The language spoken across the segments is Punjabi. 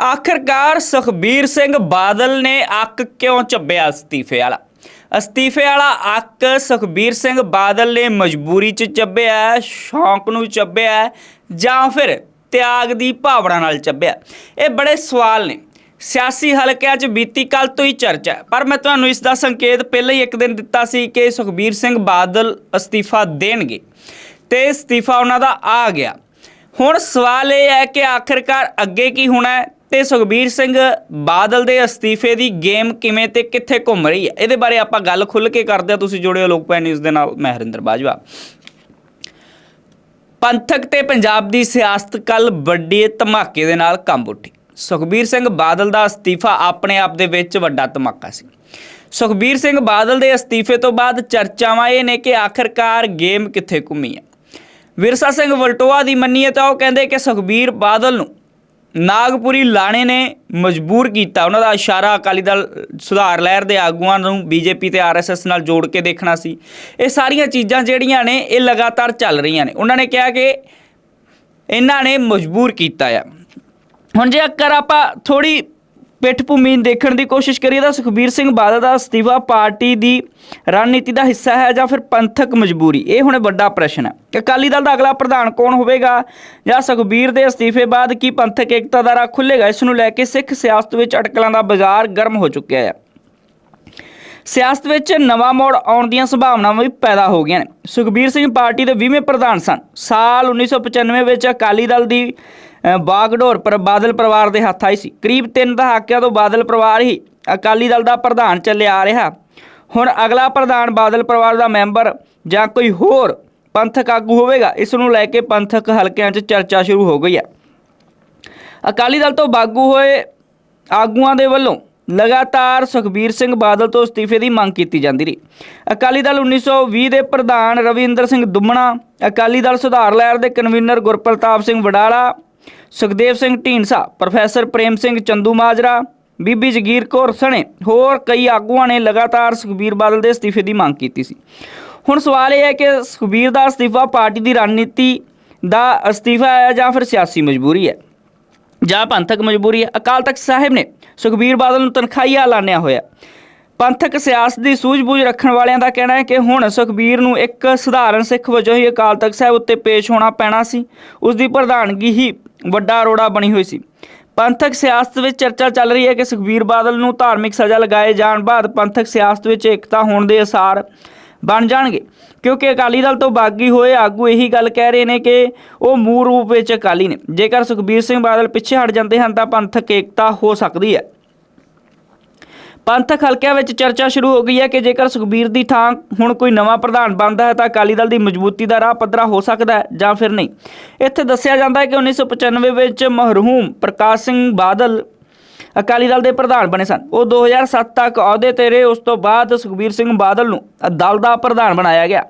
ਆਖਰਕਾਰ ਸੁਖਬੀਰ ਸਿੰਘ ਬਾਦਲ ਨੇ ਅੱਕ ਕਿਉਂ ਚੱਬਿਆ ਅਸਤੀਫੇ ਵਾਲਾ? ਅਸਤੀਫੇ ਵਾਲਾ ਅੱਕ ਸੁਖਬੀਰ ਸਿੰਘ ਬਾਦਲ ਨੇ ਮਜਬੂਰੀ 'ਚ ਚੱਬਿਆ, ਸ਼ੌਂਕ ਨੂੰ ਚੱਬਿਆ ਜਾਂ ਫਿਰ ਤਿਆਗ ਦੀ ਭਾਵਨਾ ਨਾਲ ਚੱਬਿਆ? ਇਹ ਬੜੇ ਸਵਾਲ ਨੇ। ਸਿਆਸੀ ਹਲਕਿਆਂ 'ਚ ਬੀਤੀ ਕੱਲ ਤੋਂ ਹੀ ਚਰਚਾ ਹੈ। ਪਰ ਮੈਂ ਤੁਹਾਨੂੰ ਇਸ ਦਾ ਸੰਕੇਤ ਪਹਿਲਾਂ ਹੀ ਇੱਕ ਦਿਨ ਦਿੱਤਾ ਸੀ ਕਿ ਸੁਖਬੀਰ ਸਿੰਘ ਬਾਦਲ ਅਸਤੀਫਾ ਦੇਣਗੇ ਤੇ ਅਸਤੀਫਾ ਉਹਨਾਂ ਦਾ ਆ ਗਿਆ। ਹੁਣ ਸਵਾਲ ਇਹ ਹੈ ਕਿ ਆਖਿਰਕਾਰ ਅੱਗੇ ਕੀ ਹੋਣਾ ਹੈ? ਤੇ ਸੁਖਬੀਰ ਸਿੰਘ ਬਾਦਲ ਦੇ ਅਸਤੀਫੇ ਦੀ ਗੇਮ ਕਿਵੇਂ ਤੇ ਕਿੱਥੇ ਘੁੰਮ ਰਹੀ ਹੈ? ਇਹਦੇ ਬਾਰੇ ਆਪਾਂ ਗੱਲ ਖੁੱਲ ਕੇ ਕਰਦੇ ਹਾਂ। ਤੁਸੀਂ ਜੁੜੇ ਜੁੜਿਓ ਲੋਕਪਾਲ ਨਿਊਜ਼ ਦੇ ਨਾਲ। ਮੈਂ ਹਰਿੰਦਰ ਬਾਜਵਾ। ਪੰਥਕ ਤੇ ਪੰਜਾਬ ਦੀ ਸਿਆਸਤ ਕੱਲ ਵੱਡੇ ਧਮਾਕੇ ਦੇ ਨਾਲ ਕੰਬ ਉੱਠੀ। ਸੁਖਬੀਰ ਸਿੰਘ ਬਾਦਲ ਦਾ ਅਸਤੀਫਾ ਆਪਣੇ ਆਪ ਦੇ ਵਿੱਚ ਵੱਡਾ ਧਮਾਕਾ ਸੀ। ਸੁਖਬੀਰ ਸਿੰਘ ਬਾਦਲ ਦੇ ਅਸਤੀਫੇ ਤੋਂ ਬਾਅਦ ਚਰਚਾਵਾਂ ਇਹ ਨੇ ਕਿ ਆਖਰਕਾਰ ਗੇਮ ਕਿੱਥੇ ਘੁੰਮੀ ਹੈ? ਵਿਰਸਾ ਸਿੰਘ ਵਲਟੋਆ ਦੀ ਮੰਨੀਏ ਤਾਂ ਉਹ ਕਹਿੰਦੇ ਕਿ ਸੁਖਬੀਰ ਬਾਦਲ ਨੂੰ ਨਾਗਪੁਰੀ ਲਾਣੇ ਨੇ ਮਜਬੂਰ ਕੀਤਾ। ਉਹਨਾਂ ਦਾ ਇਸ਼ਾਰਾ ਅਕਾਲੀ ਦਲ ਸੁਧਾਰ ਲਹਿਰ ਦੇ ਆਗੂਆਂ ਨੂੰ ਬੀਜੇਪੀ ਤੇ ਆਰਐਸਐਸ ਨਾਲ ਜੋੜ ਕੇ ਦੇਖਣਾ ਸੀ। ਇਹ ਸਾਰੀਆਂ ਚੀਜ਼ਾਂ ਜਿਹੜੀਆਂ ਨੇ, ਇਹ ਲਗਾਤਾਰ ਚੱਲ ਰਹੀਆਂ ਨੇ। ਉਹਨਾਂ ਨੇ ਕਿਹਾ ਕਿ ਇਹਨਾਂ ਨੇ ਮਜਬੂਰ ਕੀਤਾ ਆ। ਹੁਣ ਜੇ ਅਕਰ ਆਪਾਂ ਥੋੜੀ ਪਿੱਠ ਭੂਮੀ ਦੇਖਣ ਦੀ ਕੋਸ਼ਿਸ਼ ਕਰੀਏ ਤਾਂ ਸੁਖਬੀਰ ਸਿੰਘ ਬਾਦਲ ਦਾ ਅਸਤੀਫਾ ਪਾਰਟੀ ਦੀ ਰਣਨੀਤੀ ਦਾ ਹਿੱਸਾ ਹੈ ਜਾਂ ਫਿਰ ਪੰਥਕ ਮਜਬੂਰੀ? ਇਹ ਹੁਣ ਵੱਡਾ ਪ੍ਰਸ਼ਨ ਹੈ ਕਿ ਅਕਾਲੀ ਦਲ ਦਾ ਅਗਲਾ ਪ੍ਰਧਾਨ ਕੌਣ ਹੋਵੇਗਾ ਜਾਂ ਸੁਖਬੀਰ ਦੇ ਅਸਤੀਫੇ ਬਾਅਦ ਕੀ ਪੰਥਕ ਏਕਤਾ ਦਾ ਰਾਹ ਖੁੱਲੇਗਾ ਇਸ ਨੂੰ ਲੈ ਕੇ ਸਿੱਖ ਸਿਆਸਤ ਵਿੱਚ ਅਟਕਲਾਂ ਦਾ ਬਾਜ਼ਾਰ ਗਰਮ ਹੋ ਚੁੱਕਿਆ ਹੈ। ਸਿਆਸਤ ਵਿੱਚ ਨਵਾਂ ਮੋੜ ਆਉਣ ਦੀਆਂ ਸੰਭਾਵਨਾਵਾਂ ਵੀ ਪੈਦਾ ਹੋ ਗਈਆਂ ਨੇ। ਸੁਖਬੀਰ ਸਿੰਘ ਪਾਰਟੀ ਦੇ 20ਵੇਂ ਪ੍ਰਧਾਨ ਸਨ। ਸਾਲ 1995 ਵਿੱਚ ਅਕਾਲੀ ਦਲ ਦੀ ਬਾਗਡੋਰ ਪਰ ਬਾਦਲ ਪਰਿਵਾਰ ਦੇ ਹੱਥ ਆਈ ਸੀ। ਕਰੀਬ 3 ਦਹਾਕਿਆਂ ਤੋਂ ਬਾਦਲ ਪਰਿਵਾਰ ਹੀ ਅਕਾਲੀ ਦਲ ਦਾ ਪ੍ਰਧਾਨ ਚੱਲਿਆ ਆ ਰਿਹਾ। ਹੁਣ ਅਗਲਾ ਪ੍ਰਧਾਨ ਬਾਦਲ ਪਰਿਵਾਰ ਦਾ ਮੈਂਬਰ ਜਾਂ ਕੋਈ ਹੋਰ ਪੰਥਕ ਆਗੂ ਹੋਵੇਗਾ, ਇਸ ਨੂੰ ਲੈ ਕੇ ਪੰਥਕ ਹਲਕਿਆਂ 'ਚ ਚਰਚਾ ਸ਼ੁਰੂ ਹੋ ਗਈ ਹੈ। ਅਕਾਲੀ ਦਲ ਤੋਂ ਬਾਗੂ ਹੋਏ ਆਗੂਆਂ ਦੇ ਵੱਲੋਂ ਲਗਾਤਾਰ ਸੁਖਬੀਰ ਸਿੰਘ ਬਾਦਲ ਤੋਂ ਅਸਤੀਫੇ ਦੀ ਮੰਗ ਕੀਤੀ ਜਾਂਦੀ ਰਹੀ। ਅਕਾਲੀ ਦਲ 1920 ਦੇ ਪ੍ਰਧਾਨ ਰਵਿੰਦਰ ਸਿੰਘ ਦੁੰਮਣਾ, ਅਕਾਲੀ ਦਲ ਸੁਧਾਰ ਲਹਿਰ ਦੇ ਕਨਵੀਨਰ ਗੁਰਪ੍ਰਤਾਪ ਸਿੰਘ ਵਡਾਲਾ ਸੁਖਦੇਵ ਸਿੰਘ ਢੀਂਡਸਾ, ਪ੍ਰੋਫੈਸਰ ਪ੍ਰੇਮ ਸਿੰਘ ਚੰਦੂ ਮਾਜਰਾ, ਬੀਬੀ ਜਗੀਰ ਕੌਰ ਸਣੇ, ਹੋਰ ਕਈ ਆਗੂਆਂ ਨੇ ਲਗਾਤਾਰ ਸੁਖਬੀਰ ਬਾਦਲ ਦੇ ਅਸਤੀਫੇ ਦੀ ਮੰਗ ਕੀਤੀ ਸੀ। ਹੁਣ ਸਵਾਲ ਇਹ ਹੈ ਕਿ ਸੁਖਬੀਰ ਦਾ ਅਸਤੀਫਾ ਪਾਰਟੀ ਦੀ ਰਣਨੀਤੀ ਦਾ ਅਸਤੀਫਾ ਹੈ ਜਾਂ ਫਿਰ ਸਿਆਸੀ ਮਜਬੂਰੀ ਹੈ? ਜਾਂ ਪੰਥਕ ਮਜਬੂਰੀ ਹੈ? ਅਕਾਲ ਤਖਤ ਸਾਹਿਬ ਨੇ ਸੁਖਬੀਰ ਬਾਦਲ ਨੂੰ ਤਨਖਾਹੀਆ ਐਲਾਨਿਆ ਹੋਇਆ। ਪੰਥਕ ਸਿਆਸਤ ਦੀ ਸੂਝ-ਬੂਝ ਰੱਖਣ ਵਾਲਿਆਂ ਦਾ ਕਹਿਣਾ ਹੈ ਕਿ ਹੁਣ ਸੁਖਬੀਰ ਨੂੰ ਇੱਕ ਸਧਾਰਨ ਸਿੱਖ ਵਜੋਂ ਹੀ ਅਕਾਲ ਤਖਤ ਸਾਹਿਬ ਉੱਤੇ ਪੇਸ਼ ਹੋਣਾ ਪੈਣਾ ਸੀ। ਉਸ ਦੀ ਪ੍ਰਧਾਨਗੀ ਹੀ ਵੱਡਾ ਅਰੋੜਾ ਬਣੀ ਹੋਈ ਸੀ। ਪੰਥਕ ਸਿਆਸਤ ਵਿੱਚ ਚਰਚਾ ਚੱਲ ਰਹੀ ਹੈ ਕਿ ਸੁਖਬੀਰ ਬਾਦਲ ਨੂੰ ਧਾਰਮਿਕ ਸਜ਼ਾ ਲਗਾਏ ਜਾਣ ਬਾਅਦ ਪੰਥਕ ਸਿਆਸਤ ਵਿੱਚ ਏਕਤਾ ਹੋਣ ਦੇ ਅਸਾਰ ਬਣ ਜਾਣਗੇ। ਕਿਉਂਕਿ ਅਕਾਲੀ ਦਲ ਤੋਂ ਬਾਗੀ ਹੋਏ ਆਗੂ ਇਹੀ ਗੱਲ ਕਹਿ ਰਹੇ ਨੇ ਕਿ ਉਹ ਮੂਲ ਰੂਪ ਵਿੱਚ ਅਕਾਲੀ ਨੇ। ਜੇਕਰ ਸੁਖਬੀਰ ਸਿੰਘ ਬਾਦਲ ਪਿੱਛੇ ਹਟ ਜਾਂਦੇ ਹਨ ਤਾਂ ਪੰਥਕ ਏਕਤਾ ਹੋ ਸਕਦੀ ਹੈ। ਪੰਥਕ ਹਲਕਿਆਂ ਵਿੱਚ ਚਰਚਾ ਸ਼ੁਰੂ ਹੋ ਗਈ ਹੈ ਕਿ ਜੇਕਰ ਸੁਖਬੀਰ ਦੀ ਥਾਂ ਹੁਣ ਕੋਈ ਨਵਾਂ ਪ੍ਰਧਾਨ ਬਣਦਾ ਹੈ ਤਾਂ ਅਕਾਲੀ ਦਲ ਦੀ ਮਜ਼ਬੂਤੀ ਦਾ ਰਾਹ ਪੱਧਰਾ ਹੋ ਸਕਦਾ ਹੈ ਜਾਂ ਫਿਰ ਨਹੀਂ। ਇੱਥੇ ਦੱਸਿਆ ਜਾਂਦਾ ਹੈ ਕਿ 1995 ਵਿੱਚ ਮਰਹੂਮ ਪ੍ਰਕਾਸ਼ ਸਿੰਘ ਬਾਦਲ ਅਕਾਲੀ ਦਲ ਦੇ ਪ੍ਰਧਾਨ ਬਣੇ ਸਨ। ਉਹ 2007 ਤੱਕ ਅਹੁਦੇ ਤੇ ਰਹੇ। ਉਸ ਤੋਂ ਬਾਅਦ ਸੁਖਬੀਰ ਸਿੰਘ ਬਾਦਲ ਨੂੰ ਦਲ ਦਾ ਪ੍ਰਧਾਨ ਬਣਾਇਆ ਗਿਆ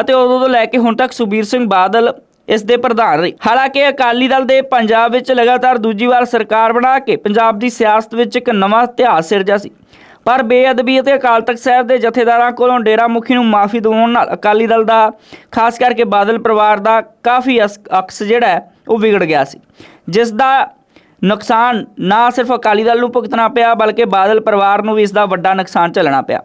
ਅਤੇ ਉਦੋਂ ਤੋਂ ਲੈ ਕੇ ਹੁਣ ਤੱਕ ਸੁਖਬੀਰ ਸਿੰਘ ਬਾਦਲ ਇਸ ਦੇ ਪ੍ਰਧਾਨ ਰਹੇ। ਹਾਲਾਂਕਿ ਅਕਾਲੀ ਦਲ ਦੇ ਪੰਜਾਬ ਵਿੱਚ ਲਗਾਤਾਰ ਦੂਜੀ ਵਾਰ ਸਰਕਾਰ ਬਣਾ ਕੇ ਪੰਜਾਬ ਦੀ ਸਿਆਸਤ ਵਿੱਚ ਇੱਕ ਨਵਾਂ ਇਤਿਹਾਸ ਸਿਰਜਿਆ ਸੀ। ਪਰ ਬੇਅਦਬੀ ਅਤੇ ਅਕਾਲ ਤਖਤ ਸਾਹਿਬ ਦੇ ਜਥੇਦਾਰਾਂ ਕੋਲੋਂ ਡੇਰਾ ਮੁਖੀ ਨੂੰ ਮਾਫੀ ਦਿਵਾਉਣ ਨਾਲ ਅਕਾਲੀ ਦਲ ਦਾ, ਖਾਸ ਕਰਕੇ ਬਾਦਲ ਪਰਿਵਾਰ ਦਾ ਕਾਫੀ ਅਸ- ਅਕਸ ਜਿਹੜਾ ਹੈ, ਉਹ ਵਿਗੜ ਗਿਆ ਸੀ। ਜਿਸ ਦਾ ਨੁਕਸਾਨ ਨਾ ਸਿਰਫ ਅਕਾਲੀ ਦਲ ਨੂੰ ਭੁਗਤਣਾ ਪਿਆ, ਬਲਕਿ ਬਾਦਲ ਪਰਿਵਾਰ ਨੂੰ ਵੀ ਇਸ ਦਾ ਵੱਡਾ ਨੁਕਸਾਨ ਝੱਲਣਾ ਪਿਆ।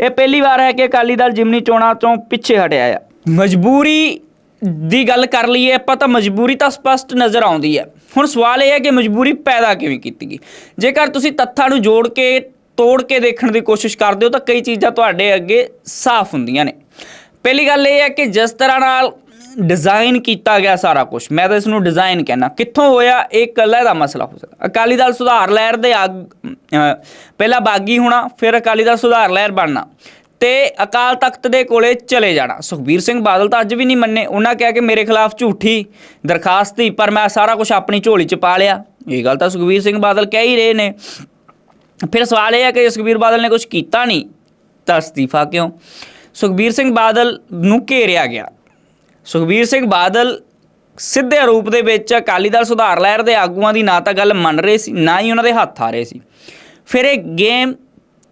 ਇਹ ਪਹਿਲੀ ਵਾਰ ਹੈ ਕਿ ਅਕਾਲੀ ਦਲ ਜਿਮਨੀ ਚੋਣਾਂ ਤੋਂ ਪਿੱਛੇ ਹਟਿਆ ਹੈ। ਮਜਬੂਰੀ ਦੀ ਗੱਲ ਕਰ ਲਈਏ ਆਪਾਂ ਤਾਂ ਮਜਬੂਰੀ ਤਾਂ ਸਪਸ਼ਟ ਨਜ਼ਰ ਆਉਂਦੀ ਹੈ। ਹੁਣ ਸਵਾਲ ਇਹ ਹੈ ਕਿ ਮਜਬੂਰੀ ਪੈਦਾ ਕਿਵੇਂ ਕੀਤੀ ਗਈ? ਜੇਕਰ ਤੁਸੀਂ ਤੱਥਾਂ ਨੂੰ ਜੋੜ ਕੇ ਤੋੜ ਕੇ ਦੇਖਣ ਦੀ ਕੋਸ਼ਿਸ਼ ਕਰਦੇ ਹੋ ਤਾਂ ਕਈ ਚੀਜ਼ਾਂ ਤੁਹਾਡੇ ਅੱਗੇ ਸਾਫ਼ ਹੁੰਦੀਆਂ ਨੇ। ਪਹਿਲੀ ਗੱਲ ਇਹ ਹੈ ਕਿ ਜਿਸ ਤਰ੍ਹਾਂ ਨਾਲ ਡਿਜ਼ਾਈਨ ਕੀਤਾ ਗਿਆ ਸਾਰਾ ਕੁਝ ਮੈਂ ਤਾਂ ਇਸ ਨੂੰ ਡਿਜ਼ਾਈਨ ਕਹਿਣਾ ਕਿੱਥੋਂ ਹੋਇਆ, ਇਹ ਇਕੱਲਾ ਦਾ ਮਸਲਾ ਹੋ ਸਕਦਾ। ਅਕਾਲੀ ਦਲ ਸੁਧਾਰ ਲਹਿਰ ਦੇ ਆਗ ਪਹਿਲਾਂ ਬਾਗੀ ਹੋਣਾ, ਫਿਰ ਅਕਾਲੀ ਦਲ ਸੁਧਾਰ ਲਹਿਰ ਬਣਨਾ ਤੇ ਅਕਾਲ ਤਖਤ ਦੇ ਕੋਲੇ ਚਲੇ ਜਾਣਾ। ਸੁਖਬੀਰ ਸਿੰਘ ਬਾਦਲ ਤਾਂ ਅੱਜ ਵੀ ਨਹੀਂ ਮੰਨੇ, ਉਹਨਾਂ ਕਿਹਾ ਕਿ ਮੇਰੇ ਖਿਲਾਫ ਝੂਠੀ ਦਰਖਾਸਤ ਸੀ, ਪਰ ਮੈਂ ਸਾਰਾ ਕੁਝ ਆਪਣੀ ਝੋਲੀ 'ਚ ਪਾ ਲਿਆ। ਇਹ ਗੱਲ ਤਾਂ ਸੁਖਬੀਰ ਸਿੰਘ ਬਾਦਲ ਕਹਿ ਹੀ ਰਹੇ ਨੇ। ਫਿਰ ਸਵਾਲ ਇਹ ਹੈ ਕਿ ਸੁਖਬੀਰ ਬਾਦਲ ਨੇ ਕੁਝ ਕੀਤਾ ਨਹੀਂ ਤਾਂ ਅਸਤੀਫਾ ਕਿਉਂ ਸੁਖਬੀਰ ਸਿੰਘ ਬਾਦਲ ਨੂੰ ਘੇਰਿਆ ਗਿਆ ਸੁਖਬੀਰ ਸਿੰਘ ਬਾਦਲ ਸਿੱਧੇ ਰੂਪ ਦੇ ਵਿੱਚ ਅਕਾਲੀ ਦਲ ਸੁਧਾਰ ਲਹਿਰ ਦੇ ਆਗੂਆਂ ਦੀ ਨਾ ਤਾਂ ਗੱਲ ਮੰਨ ਰਹੇ ਸੀ ਨਾ ਹੀ ਉਹਨਾਂ ਦੇ ਹੱਥ ਆ ਰਹੇ ਸੀ ਫਿਰ ਇਹ ਗੇਮ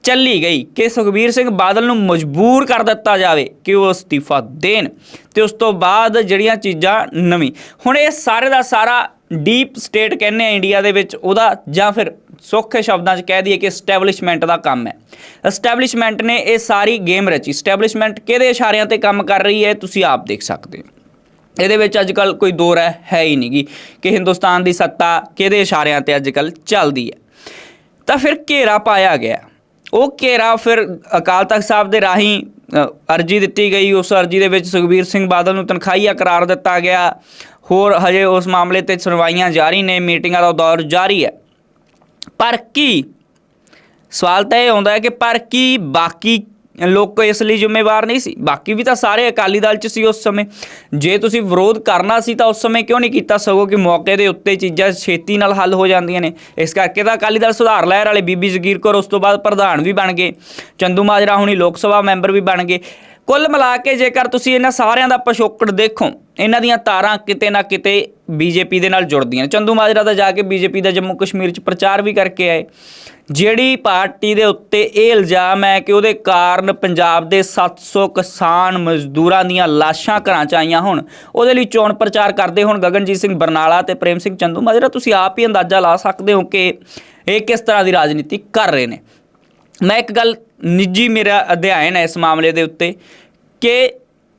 ਚੱਲੀ ਗਈ ਕਿ ਸੁਖਬੀਰ ਸਿੰਘ ਬਾਦਲ ਨੂੰ ਮਜਬੂਰ ਕਰ ਦਿੱਤਾ ਜਾਵੇ ਕਿ ਉਹ ਅਸਤੀਫਾ ਦੇਣ ਤੇ ਉਸ ਤੋਂ ਬਾਅਦ ਜਿਹੜੀਆਂ ਚੀਜ਼ਾਂ ਨਵੀਂ ਹੁਣ ਇਹ ਸਾਰੇ ਦਾ ਸਾਰਾ ਡੀਪ ਸਟੇਟ ਕਹਿੰਦੇ ਆ ਇੰਡੀਆ ਦੇ ਵਿੱਚ ਉਹਦਾ ਜਾਂ ਫਿਰ ਸੌਖੇ ਸ਼ਬਦਾਂ 'ਚ ਕਹਿ ਦਈਏ ਕਿ ਸਟੈਬਲਿਸ਼ਮੈਂਟ ਦਾ ਕੰਮ ਹੈ। ਸਟੈਬਲਿਸ਼ਮੈਂਟ ਨੇ ਇਹ ਸਾਰੀ ਗੇਮ ਰਚੀ। ਸਟੈਬਲਿਸ਼ਮੈਂਟ ਕਿਹਦੇ ਇਸ਼ਾਰਿਆਂ ਤੇ ਕੰਮ ਕਰ ਰਹੀ ਹੈ, ਤੁਸੀਂ ਆਪ ਦੇਖ ਸਕਦੇ ਹੋ। ਇਹਦੇ ਵਿੱਚ ਅੱਜ ਕੱਲ ਕੋਈ ਦੋ ਰਹਿ ਹੈ ਹੀ ਨਹੀਂਗੀ ਕਿ ਹਿੰਦੁਸਤਾਨ ਦੀ ਸੱਤਾ ਕਿਹਦੇ ਇਸ਼ਾਰਿਆਂ ਤੇ ਅੱਜ ਕੱਲ ਚੱਲਦੀ ਹੈ। ਤਾਂ ਫਿਰ ਘੇਰਾ ਪਾਇਆ ਗਿਆ। ਉਹ ਘੇਰਾ ਫਿਰ ਅਕਾਲ ਤਖਤ ਸਾਹਿਬ ਦੇ ਰਾਹੀਂ ਅਰਜੀ ਦਿੱਤੀ ਗਈ। ਉਸ ਅਰਜੀ ਦੇ ਵਿੱਚ ਸੁਖਬੀਰ ਸਿੰਘ ਬਾਦਲ ਨੂੰ ਤਨਖਾਹੀਆ ਕਰਾਰ ਦਿੱਤਾ ਗਿਆ। ਹੋਰ ਹਜੇ ਉਸ ਮਾਮਲੇ ਤੇ ਸੁਣਵਾਈਆਂ ਜਾਰੀ ਨੇ। ਮੀਟਿੰਗਾਂ ਦਾ ਦੌਰ ਜਾਰੀ ਹੈ। ਪਰ ਕੀ? ਸਵਾਲ ਤਾਂ ਇਹ ਆਉਂਦਾ ਹੈ ਕਿ ਪਰ ਕੀ ਬਾਕੀ ਲੋਕ ਇਸ ਲਈ ਜ਼ਿੰਮੇਵਾਰ ਨਹੀਂ ਸੀ? ਬਾਕੀ ਵੀ ਤਾਂ ਸਾਰੇ ਅਕਾਲੀ ਦਲ 'ਚ ਸੀ ਉਸ ਸਮੇਂ। ਜੇ ਤੁਸੀਂ ਵਿਰੋਧ ਕਰਨਾ ਸੀ ਤਾਂ ਉਸ ਸਮੇਂ ਕਿਉਂ ਨਹੀਂ ਕੀਤਾ ਸਗੋਂ ਕਿ ਮੌਕੇ ਦੇ ਉੱਤੇ ਚੀਜ਼ਾਂ ਛੇਤੀ ਨਾਲ ਹੱਲ ਹੋ ਜਾਂਦੀਆਂ ਨੇ। ਇਸ ਕਰਕੇ ਤਾਂ ਅਕਾਲੀ ਦਲ ਸੁਧਾਰ ਲਹਿਰ ਵਾਲੇ ਬੀਬੀ ਜ਼ਗੀਰ ਕੌਰ ਉਸ ਤੋਂ ਬਾਅਦ ਪ੍ਰਧਾਨ ਵੀ ਬਣ ਗਏ। ਚੰਦੂ ਮਾਜਰਾ ਹੁਣੀ ਲੋਕ ਸਭਾ ਮੈਂਬਰ ਵੀ ਬਣ ਗਏ। ਕੁੱਲ ਮਿਲਾ ਕੇ ਜੇਕਰ ਤੁਸੀਂ ਇਹਨਾਂ ਸਾਰਿਆਂ ਦਾ ਪਿਛੋਕੜ ਦੇਖੋ, ਇਹਨਾਂ ਦੀਆਂ ਤਾਰਾਂ ਕਿਤੇ ਨਾ ਕਿਤੇ ਬੀਜੇਪੀ ਦੇ ਨਾਲ ਜੁੜਦੀਆਂ ਨੇ। ਚੰਦੂ ਮਾਜਰਾ ਤਾਂ ਜਾ ਕੇ ਬੀਜੇਪੀ ਦਾ ਜੰਮੂ ਕਸ਼ਮੀਰ 'ਚ ਪ੍ਰਚਾਰ ਵੀ ਕਰਕੇ ਆਏ ਜਿਹੜੀ ਪਾਰਟੀ ਦੇ ਉੱਤੇ ਇਹ ਇਲਜ਼ਾਮ ਹੈ ਕਿ ਉਹਦੇ ਕਾਰਨ ਪੰਜਾਬ ਦੇ 700 ਕਿਸਾਨ ਮਜ਼ਦੂਰਾਂ ਦੀਆਂ ਲਾਸ਼ਾਂ ਘਰਾਂ 'ਚ ਆਈਆਂ ਹੁਣ, ਉਹਦੇ ਲਈ ਚੋਣ ਪ੍ਰਚਾਰ ਕਰਦੇ ਹੁਣ ਗਗਨਜੀਤ ਸਿੰਘ ਬਰਨਾਲਾ ਤੇ ਪ੍ਰੇਮ ਸਿੰਘ ਚੰਦੂ ਮਾਜਰਾ, ਤੁਸੀਂ ਆਪ ਹੀ ਅੰਦਾਜ਼ਾ ਲਾ ਸਕਦੇ ਹੋ ਕਿ ਇਹ ਕਿਸ ਤਰ੍ਹਾਂ ਦੀ ਰਾਜਨੀਤੀ ਕਰ ਰਹੇ ਨੇ ਮੈਂ ਇੱਕ ਗੱਲ ਨਿੱਜੀ ਮੇਰਾ ਅਧਿਐਨ ਹੈ ਇਸ ਮਾਮਲੇ ਦੇ ਉੱਤੇ ਕਿ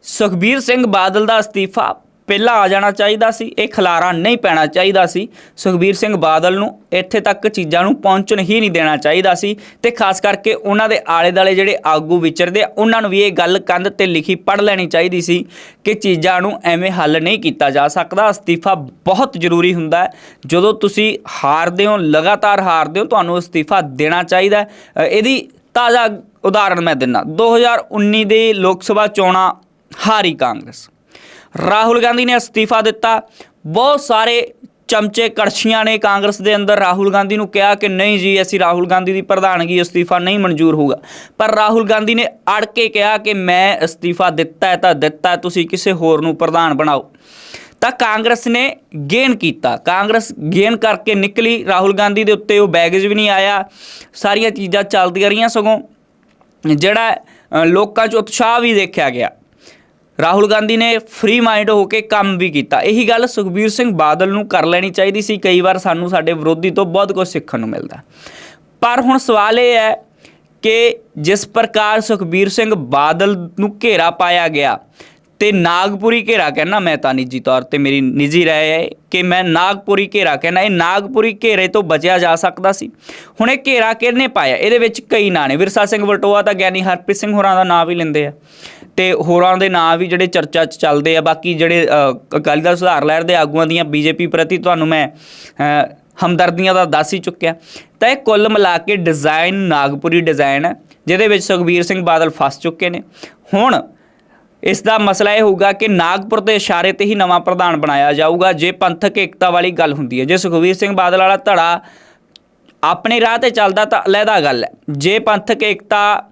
ਸੁਖਬੀਰ ਸਿੰਘ ਬਾਦਲ ਦਾ ਅਸਤੀਫਾ ਪਹਿਲਾਂ ਆ ਜਾਣਾ ਚਾਹੀਦਾ ਸੀ, ਇਹ ਖਲਾਰਾ ਨਹੀਂ ਪੈਣਾ ਚਾਹੀਦਾ ਸੀ। ਸੁਖਬੀਰ ਸਿੰਘ ਬਾਦਲ ਨੂੰ ਇੱਥੇ ਤੱਕ ਚੀਜ਼ਾਂ ਨੂੰ ਪਹੁੰਚਣ ਹੀ ਨਹੀਂ ਦੇਣਾ ਚਾਹੀਦਾ ਸੀ ਤੇ ਖਾਸ ਕਰਕੇ ਉਹਨਾਂ ਦੇ ਆਲੇ ਦਾਲੇ ਜਿਹੜੇ ਆਗੂ ਵਿਚਰਦੇ ਆ, ਉਹਨਾਂ ਨੂੰ ਵੀ ਇਹ ਗੱਲ ਕੰਧ ਤੇ ਲਿਖੀ ਪੜ ਲੈਣੀ ਚਾਹੀਦੀ ਸੀ ਕਿ ਚੀਜ਼ਾਂ ਨੂੰ ਐਵੇਂ ਹੱਲ ਨਹੀਂ ਕੀਤਾ ਜਾ ਸਕਦਾ। ਅਸਤੀਫਾ ਬਹੁਤ ਜ਼ਰੂਰੀ ਹੁੰਦਾ ਹੈ। ਜਦੋਂ ਤੁਸੀਂ ਹਾਰਦੇ ਹੋ, ਲਗਾਤਾਰ ਹਾਰਦੇ ਹੋ, ਤੁਹਾਨੂੰ ਅਸਤੀਫਾ ਦੇਣਾ ਚਾਹੀਦਾ ਇਹਦੀ ਤਾਜ਼ਾ ਉਦਾਹਰਣ ਮੈਂ ਦਿੰਦਾ। 2019 ਦੇ ਲੋਕ ਸਭਾ ਚੋਣਾਂ, ਹਾਰੀ ਕਾਂਗਰਸ। ਰਾਹੁਲ ਗਾਂਧੀ ਨੇ ਅਸਤੀਫਾ ਦਿੱਤਾ। ਬਹੁਤ ਸਾਰੇ ਚਮਚੇ ਕੜਛੀਆਂ ਨੇ ਕਾਂਗਰਸ ਦੇ ਅੰਦਰ। ਰਾਹੁਲ ਗਾਂਧੀ ਨੂੰ ਕਿਹਾ ਕਿ ਨਹੀਂ ਜੀ ਅਸੀਂ ਰਾਹੁਲ ਗਾਂਧੀ ਦੀ ਪ੍ਰਧਾਨਗੀ ਅਸਤੀਫਾ ਨਹੀਂ ਮਨਜ਼ੂਰ ਹੋਊਗਾ। ਪਰ ਰਾਹੁਲ ਗਾਂਧੀ ਨੇ ਅੜ ਕੇ ਕਿਹਾ ਕਿ ਮੈਂ ਅਸਤੀਫਾ ਦਿੱਤਾ ਹੈ ਤਾਂ ਦਿੱਤਾ ਹੈ, ਤੁਸੀਂ ਕਿਸੇ ਹੋਰ ਨੂੰ ਪ੍ਰਧਾਨ ਬਣਾਓ। ਤਾਂ ਕਾਂਗਰਸ ਨੇ ਗੇਨ ਕੀਤਾ। ਕਾਂਗਰਸ ਗੇਨ ਕਰਕੇ ਨਿਕਲੀ। ਰਾਹੁਲ ਗਾਂਧੀ ਦੇ ਉੱਤੇ ਉਹ ਬੈਗੇਜ ਵੀ ਨਹੀਂ ਆਇਆ। ਸਾਰੀਆਂ ਚੀਜ਼ਾਂ ਚੱਲਦੀਆਂ ਰਹੀਆਂ ਸਗੋਂ। ਜਿਹੜਾ ਲੋਕਾਂ 'ਚ ਉਤਸ਼ਾਹ ਵੀ ਦੇਖਿਆ ਗਿਆ। ਰਾਹੁਲ ਗਾਂਧੀ ਨੇ ਫ੍ਰੀ ਮਾਈਂਡ ਹੋ ਕੇ ਕੰਮ ਵੀ ਕੀਤਾ। ਇਹੀ ਗੱਲ ਸੁਖਬੀਰ ਸਿੰਘ ਬਾਦਲ ਨੂੰ ਕਰ ਲੈਣੀ ਚਾਹੀਦੀ ਸੀ। ਕਈ ਵਾਰ ਸਾਨੂੰ ਸਾਡੇ ਵਿਰੋਧੀ ਤੋਂ ਬਹੁਤ ਕੁਝ ਸਿੱਖਣ ਨੂੰ ਮਿਲਦਾ। ਪਰ ਹੁਣ ਸਵਾਲ ਇਹ ਹੈ ਕਿ ਜਿਸ ਪ੍ਰਕਾਰ ਸੁਖਬੀਰ ਸਿੰਘ ਬਾਦਲ ਨੂੰ ਘੇਰਾ ਪਾਇਆ ਗਿਆ ਤੇ ਨਾਗਪੁਰੀ ਘੇਰਾ ਕਹਿਣਾ, ਮੈਂ ਤਾਂ ਨਿੱਜੀ ਤੌਰ ਤੇ ਮੇਰੀ ਨਿੱਜੀ ਰਾਏ ਹੈ ਕਿ ਮੈਂ ਨਾਗਪੁਰੀ ਘੇਰਾ ਕਹਿਣਾ, ਇਹ ਨਾਗਪੁਰੀ ਘੇਰੇ ਤੋਂ ਬਚਿਆ ਜਾ ਸਕਦਾ ਸੀ। ਹੁਣ ਇਹ ਘੇਰਾ ਕਿਹਨੇ ਪਾਇਆ? ਇਹਦੇ ਵਿੱਚ ਕਈ ਨਾਂ ਨੇ। ਵਿਰਸਾ ਸਿੰਘ ਵਲਟੋਆ ਤਾਂ ਗਿਆਨੀ ਹਰਪ੍ਰੀਤ ਸਿੰਘ ਹੋਰਾਂ ਦਾ ਨਾਂ ਵੀ ਲੈਂਦੇ ਆ। ਤੇ ਹੋਰਾਂ ਦੇ ਨਾਂ ਵੀ ਜਿਹੜੇ ਚਰਚਾ 'ਚ ਚੱਲਦੇ ਆ, ਬਾਕੀ ਜਿਹੜੇ ਅਕਾਲੀ ਦਲ ਸੁਧਾਰ ਲਹਿਰ ਦੇ ਆਗੂਆਂ ਦੀਆਂ ਬੀਜੇਪੀ ਪ੍ਰਤੀ ਤੁਹਾਨੂੰ ਮੈਂ ਹਮਦਰਦੀਆਂ ਦਾ ਦੱਸ ਹੀ ਚੁੱਕਿਆ। ਤਾਂ ਇਹ ਕੁੱਲ ਮਿਲਾ ਕੇ ਡਿਜ਼ਾਈਨ ਨਾਗਪੁਰੀ ਡਿਜ਼ਾਈਨ ਹੈ, ਜਿਹਦੇ ਵਿੱਚ ਸੁਖਬੀਰ ਸਿੰਘ ਬਾਦਲ ਫਸ ਚੁੱਕੇ ਨੇ। ਹੁਣ ਇਸ ਦਾ ਮਸਲਾ ਇਹ ਹੋਊਗਾ ਕਿ ਨਾਗਪੁਰ ਦੇ ਇਸ਼ਾਰੇ ਤੇ ਹੀ ਨਵਾਂ ਪ੍ਰਧਾਨ ਬਣਾਇਆ ਜਾਊਗਾ, ਜੇ ਪੰਥਕ ਏਕਤਾ ਵਾਲੀ ਗੱਲ ਹੁੰਦੀ ਹੈ। ਜੇ ਸੁਖਬੀਰ ਸਿੰਘ ਬਾਦਲ ਵਾਲਾ ਧੜਾ ਆਪਣੇ ਰਾਹ ਤੇ ਚੱਲਦਾ ਤਾਂ ਅਲੱਗਾ ਗੱਲ ਹੈ। ਜੇ ਪੰਥਕ ਏਕਤਾ